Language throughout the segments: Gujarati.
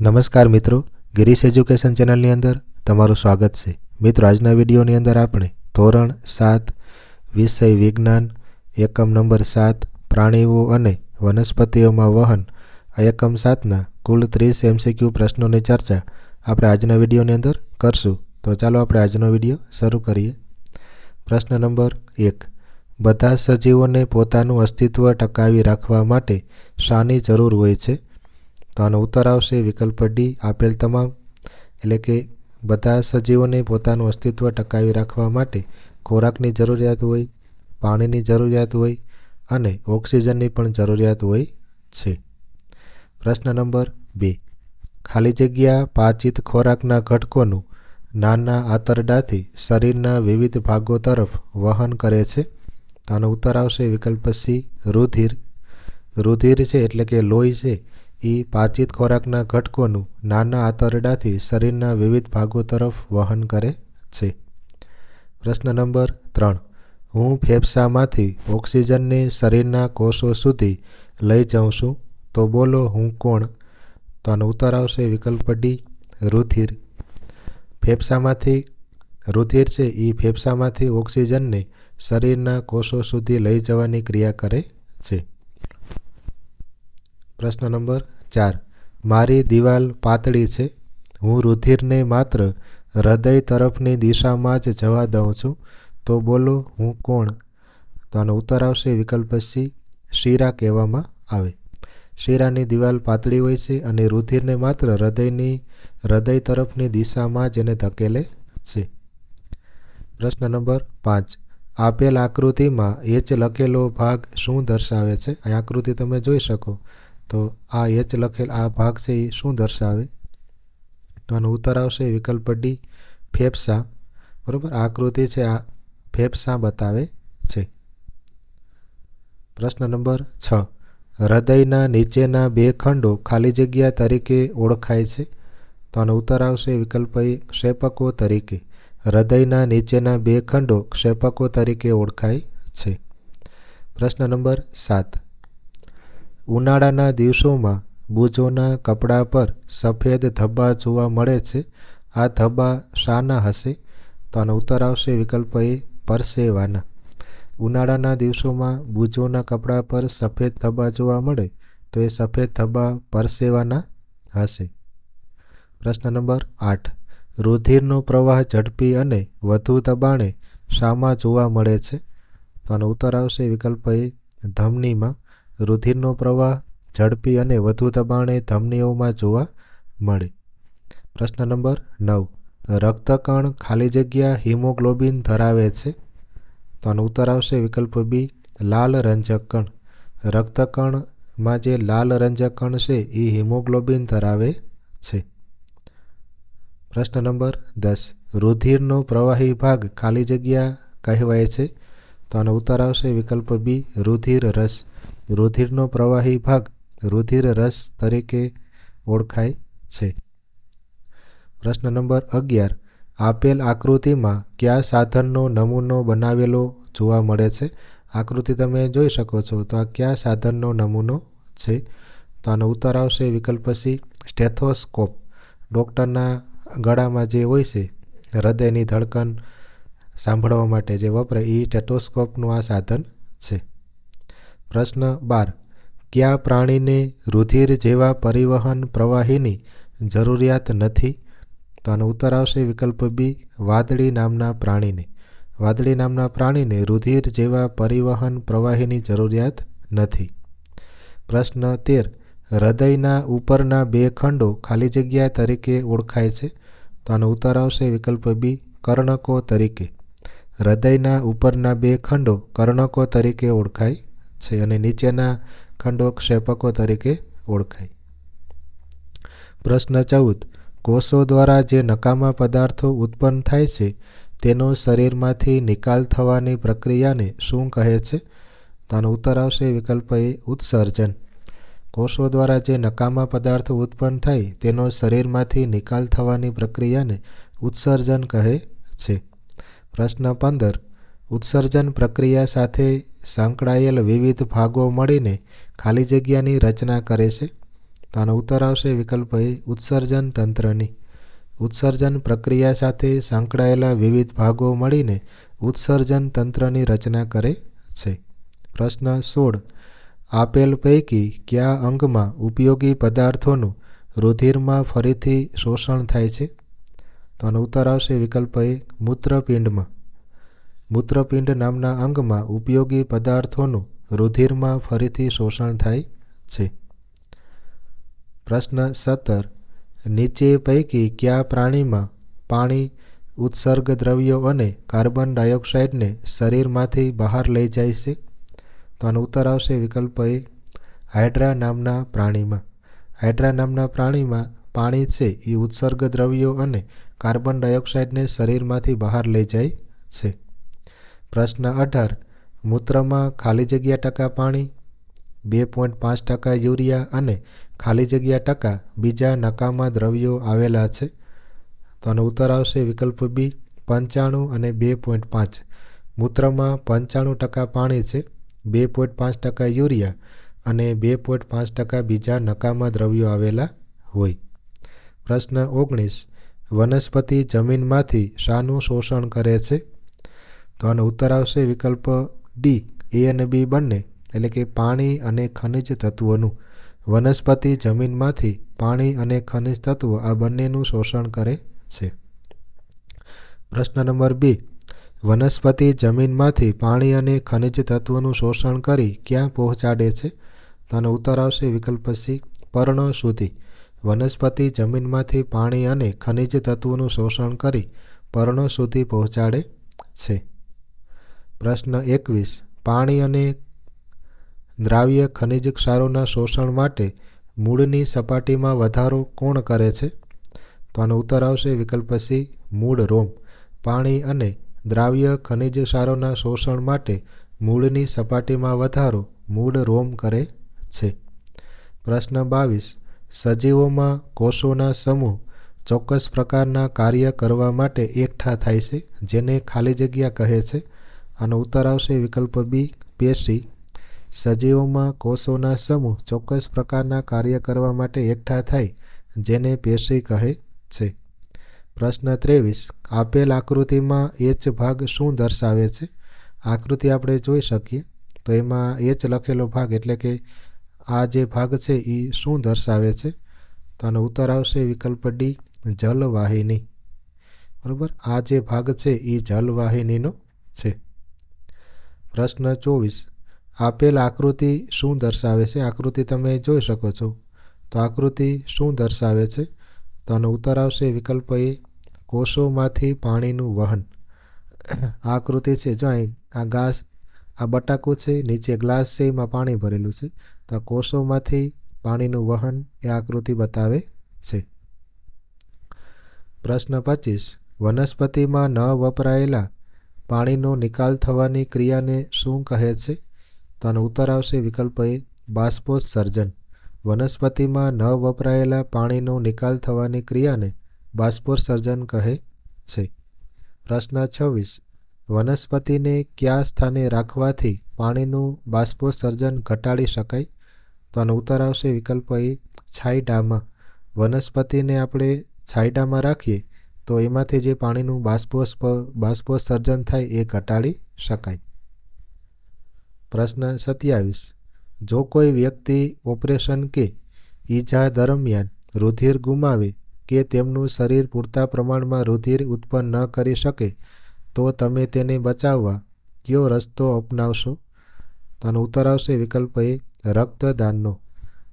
નમસ્કાર મિત્રો, ગિરીશ એજ્યુકેશન ચેનલની અંદર તમારું સ્વાગત છે. મિત્રો, આજના વિડીયોની અંદર આપણે ધોરણ સાત, વિષય વિજ્ઞાન, એકમ નંબર સાત, પ્રાણીઓ અને વનસ્પતિઓમાં વહન, આ એકમ સાતના કુલ ત્રીસ એમસીક્યુ પ્રશ્નોની ચર્ચા આપણે આજના વિડીયોની અંદર કરશું. તો ચાલો આપણે આજનો વીડિયો શરૂ કરીએ. પ્રશ્ન નંબર એક. બધા સજીવોને પોતાનું અસ્તિત્વ ટકાવી રાખવા માટે શાની જરૂર હોય છે? તો આનો ઉત્તર આવશે વિકલ્પ ડી આપેલ તમામ, એટલે કે બધા સજીવોને પોતાનું અસ્તિત્વ ટકાવી રાખવા માટે ખોરાકની જરૂરિયાત હોય, પાણીની જરૂરિયાત હોય અને ઓક્સિજનની પણ જરૂરિયાત હોય છે. પ્રશ્ન નંબર બે ખાલી જગ્યા પાચિત ખોરાકના ઘટકોનું નાના આંતરડાથી શરીરના વિવિધ ભાગો તરફ વહન કરે છે. આનો ઉત્તર આવશે વિકલ્પ સી રુધિર. રુધિર છે એટલે કે લોહી છે. એ પાચિત ખોરાકના ઘટકોનું નાના આંતરડાથી શરીરના વિવિધ ભાગો તરફ વહન કરે છે. પ્રશ્ન નંબર ત્રણ. હું ફેફસામાંથી ઓક્સિજનને શરીરના કોષો સુધી લઈ જાઉં છું, તો બોલો હું કોણ? તો આનો ઉત્તર આવશે વિકલ્પ ડી, રુધિર. ફેફસામાંથી, રુધિર છે એ ફેફસામાંથી ઓક્સિજનને શરીરના કોષો સુધી લઈ જવાની ક્રિયા કરે છે. પ્રશ્ન નંબર ચાર. મારી દિવાલ પાતળી છે. હું રુધિરને માત્ર હૃદય તરફની દિશામાં જ જવા દઉં છું. તો બોલો, હું કોણ? તો આનો ઉત્તર આવશે વિકલ્પ સી શીરા કહેવામાં આવે. શીરાની દિવાલ પાતળી હોય છે અને રુધિરને માત્ર હૃદયની, હૃદય તરફની દિશામાં જ એને ધકેલે છે. પ્રશ્ન નંબર પાંચ. આપેલ આકૃતિમાં એચ લખેલો ભાગ શું દર્શાવે છે? આ આકૃતિ તમે જોઈ શકો. તો આ એચ લખેલ આ ભાગ છે એ શું દર્શાવે? તો આનો ઉત્તર આવશે વિકલ્પ ડી, ફેફસા. બરાબર? આકૃતિ છે, આ ફેફસા બતાવે છે. પ્રશ્ન નંબર છ. હૃદયના નીચેના બે ખંડો ખાલી જગ્યા તરીકે ઓળખાય છે. તો આનો ઉત્તર આવશે વિકલ્પ એ, ક્ષેપકો તરીકે. હૃદયના નીચેના બે ખંડો ક્ષેપકો તરીકે ઓળખાય છે. પ્રશ્ન નંબર સાત. ઉનાળાના દિવસોમાં બૂજોના કપડા પર સફેદ ધબ્બા જોવા મળે છે. આ ધબ્બા શાના હશે? તો આનો ઉત્તર આવશે વિકલ્પ એ પરસેવાના. ઉનાળાના દિવસોમાં બૂજોના કપડા પર સફેદ ધબ્બા જોવા મળે, તો એ સફેદ ધબ્બા પરસેવાના હશે. પ્રશ્ન નંબર આઠ. રુધિરનો પ્રવાહ ઝડપી અને વધુ દબાણે શામાં જોવા મળે છે? તો આનો ઉત્તર આવશે વિકલ્પ એ ધમનીમાં. રુધિરનો પ્રવાહ, ઝડપી અને વધુ દબાણે ધમનીઓમાં જોવા મળે. પ્રશ્ન નંબર નવ. રક્તકણ ખાલી જગ્યા હિમોગ્લોબિન ધરાવે છે? તો આનો ઉત્તર આવશે વિકલ્પ બી લાલ રંજક કણ રક્તકણમાં જે લાલ રંજક કણ છે એ હિમોગ્લોબિન ધરાવે છે. પ્રશ્ન નંબર દસ. રુધિરનો પ્રવાહી ભાગ ખાલી જગ્યા કહેવાય છે? તો આનો ઉત્તર આવશે વિકલ્પ બી રુધિર રસ. રુધિરનો પ્રવાહી ભાગ રુધિર રસ તરીકે ઓળખાય છે. પ્રશ્ન નંબર અગિયાર. આપેલ આકૃતિમાં કયા સાધનનો નમૂનો બનાવેલો જોવા મળે છે? આકૃતિ તમે જોઈ શકો છો. તો આ કયા સાધનનો નમૂનો છે? તો આનો ઉત્તર આવશે વિકલ્પ સી, સ્ટેથોસ્કોપ. ડૉક્ટરના ગળામાં જે હોય છે, હૃદયની ધડકન સાંભળવા માટે જે વપરાય એ સ્ટેથોસ્કોપનું આ સાધન છે. પ્રશ્ન બાર. કયા પ્રાણીને રુધિર જેવા પરિવહન પ્રવાહીની જરૂરિયાત નથી? તો આનો ઉત્તર આવશે વિકલ્પ બી વાદળી નામના પ્રાણીને. વાદળી નામના પ્રાણીને રુધિર જેવા પરિવહન પ્રવાહીની જરૂરિયાત નથી. પ્રશ્ન તેર. હૃદયના ઉપરના બે ખંડો ખાલી જગ્યા તરીકે ઓળખાય છે? તો આનો ઉત્તર આવશે વિકલ્પ બી કર્ણકો તરીકે. હૃદયના ઉપરના બે ખંડો કર્ણકો તરીકે ઓળખાય છે અને નીચેના ખંડો ક્ષેપકો તરીકે ઓળખાય. પ્રશ્ન ચૌદ. કોષો દ્વારા જે નકામા પદાર્થો ઉત્પન્ન થાય છે, તેનો શરીરમાંથી નિકાલ થવાની પ્રક્રિયાને શું કહે છે? તેનો ઉત્તર આવશે વિકલ્પ એ, ઉત્સર્જન. કોષો દ્વારા જે નકામા પદાર્થો ઉત્પન્ન થાય, તેનો શરીરમાંથી નિકાલ થવાની પ્રક્રિયાને ઉત્સર્જન કહે છે. પ્રશ્ન પંદર. ઉત્સર્જન પ્રક્રિયા સાથે સંકળાયેલ વિવિધ ભાગો મળીને ખાલી જગ્યાની રચના કરે છે. તો આનો ઉત્તર આવશે વિકલ્પ એ ઉત્સર્જન તંત્રની. ઉત્સર્જન પ્રક્રિયા સાથે સંકળાયેલા વિવિધ ભાગો મળીને ઉત્સર્જન તંત્રની રચના કરે છે. પ્રશ્ન સોળ. આપેલ પૈકી કયા અંગમાં ઉપયોગી પદાર્થોનું રુધિરમાં ફરીથી શોષણ થાય છે? તો આનો ઉત્તર આવશે વિકલ્પ એ મૂત્રપિંડમાં. મૂત્રપિંડ નામના અંગમાં ઉપયોગી પદાર્થોનું રુધિરમાં ફરીથી શોષણ થાય છે. પ્રશ્ન સત્તર. નીચે પૈકી કયા પ્રાણીમાં પાણી, ઉત્સર્ગ દ્રવ્યો અને કાર્બન ડાયોક્સાઇડને શરીરમાંથી બહાર લઈ જાય છે? તો આનો ઉત્તર આવશે વિકલ્પ એ, હાઇડ્રા નામના પ્રાણીમાં. હાઇડ્રા નામના પ્રાણીમાં પાણી છે, એ ઉત્સર્ગ દ્રવ્યો અને કાર્બન ડાયોક્સાઇડને શરીરમાંથી બહાર લઈ જાય છે. પ્રશ્ન અઢાર. મૂત્રમાં ખાલી જગ્યા ટકા પાણી, બે પોઈન્ટ પાંચ ટકા યુરિયા અને ખાલી જગ્યા ટકા બીજા નકામા દ્રવ્યો આવેલા છે. તો આનો ઉત્તર આવશે વિકલ્પ બી, પંચાણું અને બે પોઈન્ટ પાંચ. મૂત્રમાં પંચાણું ટકા પાણી છે, બે પોઈન્ટ પાંચ ટકા યુરિયા અને બે પોઈન્ટ પાંચ ટકા બીજા નકામા દ્રવ્યો આવેલા હોય. પ્રશ્ન ઓગણીસ. વનસ્પતિ જમીનમાંથી શાનું શોષણ કરે છે? તો આનો ઉત્તર આવશે વિકલ્પ ડી એ અને બી બંને, એટલે કે પાણી અને ખનિજ તત્વોનું. વનસ્પતિ જમીનમાંથી પાણી અને ખનિજ તત્વો આ બંનેનું શોષણ કરે છે. પ્રશ્ન નંબર બી વનસ્પતિ જમીનમાંથી પાણી અને ખનિજ તત્વોનું શોષણ કરી ક્યાં પહોંચાડે છે? તો ઉત્તર આવશે વિકલ્પ સી પર્ણ સુધી. વનસ્પતિ જમીનમાંથી પાણી અને ખનિજ તત્વોનું શોષણ કરી પર્ણો સુધી પહોંચાડે છે. પ્રશ્ન એકવીસ. પાણી અને દ્રાવ્ય ખનિજ ક્ષારોના શોષણ માટે મૂળની સપાટીમાં વધારો કોણ કરે છે? તો આનો ઉત્તર આવશે વિકલ્પ સી, મૂળ રોમ. પાણી અને દ્રાવ્ય ખનિજ ક્ષારોના શોષણ માટે મૂળની સપાટીમાં વધારો મૂળ રોમ કરે છે. પ્રશ્ન બાવીસ. સજીવોમાં કોષોના સમૂહ ચોક્કસ પ્રકારના કાર્ય કરવા માટે એકઠા થાય છે, જેને ખાલી જગ્યા કહે છે? આનો ઉત્તર આવશે વિકલ્પ બી પેશી સજીવોમાં કોષોના સમૂહ ચોક્કસ પ્રકારના કાર્ય કરવા માટે એકઠા થાય, જેને પેશી કહે છે. પ્રશ્ન ત્રેવીસ. આપેલ આકૃતિમાં એચ ભાગ શું દર્શાવે છે? આકૃતિ આપણે જોઈ શકીએ. તો એમાં એચ લખેલો ભાગ એટલે કે આ જે ભાગ છે એ શું દર્શાવે છે? તો આનો ઉત્તર આવશે વિકલ્પ ડી, જલવાહિની. બરાબર? આ જે ભાગ છે એ જલવાહિનીનો છે. પ્રશ્ન ચોવીસ. આપેલ આકૃતિ શું દર્શાવે છે? આકૃતિ તમે જોઈ શકો છો. તો આકૃતિ શું દર્શાવે છે? તો આનો ઉત્તર આવશે વિકલ્પ એ, કોષોમાંથી પાણીનું વહન. આ આકૃતિ છે જો અહીં આ ઘાસ આ બટાકું છે, નીચે ગ્લાસ છે, એમાં પાણી ભરેલું છે. તો આ કોષોમાંથી પાણીનું વહન એ આકૃતિ બતાવે છે. પ્રશ્ન પચીસ. વનસ્પતિમાં ન વપરાયેલા પાણીનો નિકાલ થવાની ક્રિયાને શું કહે છે? તો આનો ઉત્તર આવશે વિકલ્પ એ બાષ્પોત્સર્જન વનસ્પતિમાં ન વપરાયેલા પાણીનો નિકાલ થવાની ક્રિયાને બાષ્પોત્સર્જન કહે છે. પ્રશ્ન છવ્વીસ. વનસ્પતિને કયા સ્થાને રાખવાથી પાણીનું બાષ્પોત્સર્જન ઘટાડી શકાય? તો આનો ઉત્તર આવશે વિકલ્પ એ છાંયડામાં. વનસ્પતિને આપણે છાંયડામાં રાખીએ તો એમાંથી જે પાણીનું બાષ્પોસ બાષ્પોત્સર્જન થાય એ ઘટાડી શકાય. પ્રશ્ન સત્યાવીસ. જો કોઈ વ્યક્તિ ઓપરેશન કે ઈજા દરમિયાન રુધિર ગુમાવે કે તેમનું શરીર પૂરતા પ્રમાણમાં રુધિર ઉત્પન્ન ન કરી શકે, તો તમે તેને બચાવવા કયો રસ્તો અપનાવશો? તો આનો ઉત્તર આવશે વિકલ્પ એ, રક્તદાનનો.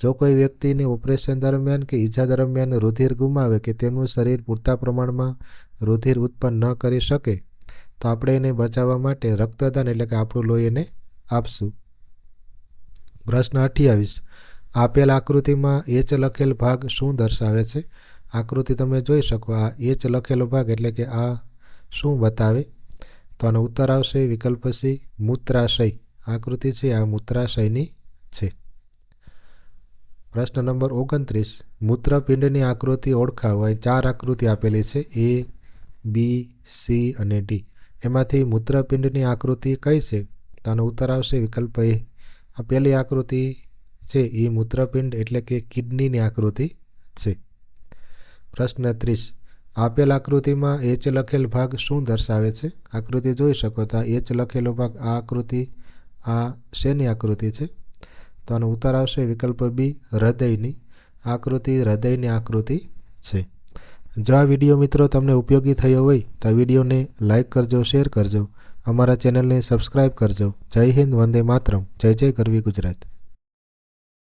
જો કોઈ વ્યક્તિને ઓપરેશન દરમિયાન કે ઈજા દરમિયાન રુધિર ગુમાવે કે તેમનું શરીર પૂરતા પ્રમાણમાં રુધિર ઉત્પન્ન ન કરી શકે, તો આપણે એને બચાવવા માટે રક્તદાન એટલે કે આપણું લોહી એને આપશું. પ્રશ્ન અઠ્યાવીસ. આપેલ આકૃતિમાં એચ લખેલ ભાગ શું દર્શાવે છે? આકૃતિ તમે જોઈ શકો, આ એચ લખેલો ભાગ એટલે કે આ શું બતાવે? તો આનો ઉત્તર આવશે વિકલ્પ સી, મૂત્રાશય. આકૃતિ છે, આ મૂત્રાશયની છે. પ્રશ્ન નંબર ઓગણત્રીસ. મૂત્રપિંડની આકૃતિ ઓળખાવો અહીં ચાર આકૃતિ આપેલી છે. એ, બી, સી અને ડી. એમાંથી મૂત્રપિંડની આકૃતિ કઈ છે? તો આનો ઉત્તર આવશે વિકલ્પ એ. આ પહેલી આકૃતિ છે. એ મૂત્રપિંડ એટલે કે કિડનીની આકૃતિ છે. પ્રશ્ન ત્રીસ. આપેલ આકૃતિમાં એચ લખેલ ભાગ શું દર્શાવે છે? આકૃતિ જોઈ શકો તો એચ લખેલો ભાગ, આ આકૃતિ, આ શેની આકૃતિ છે? તો આનો ઉત્તર આવશે વિકલ્પ બી હૃદયની આકૃતિ હૃદયની આકૃતિ છે. જો આ વીડિયો મિત્રો તમને ઉપયોગી થયો હોય, તો આ વિડીયોને લાઇક કરજો, શેર કરજો, અમારા ચેનલને સબસ્ક્રાઇબ કરજો. જય હિન્દ, વંદે માતરમ. જય જય કરવી ગુજરાત.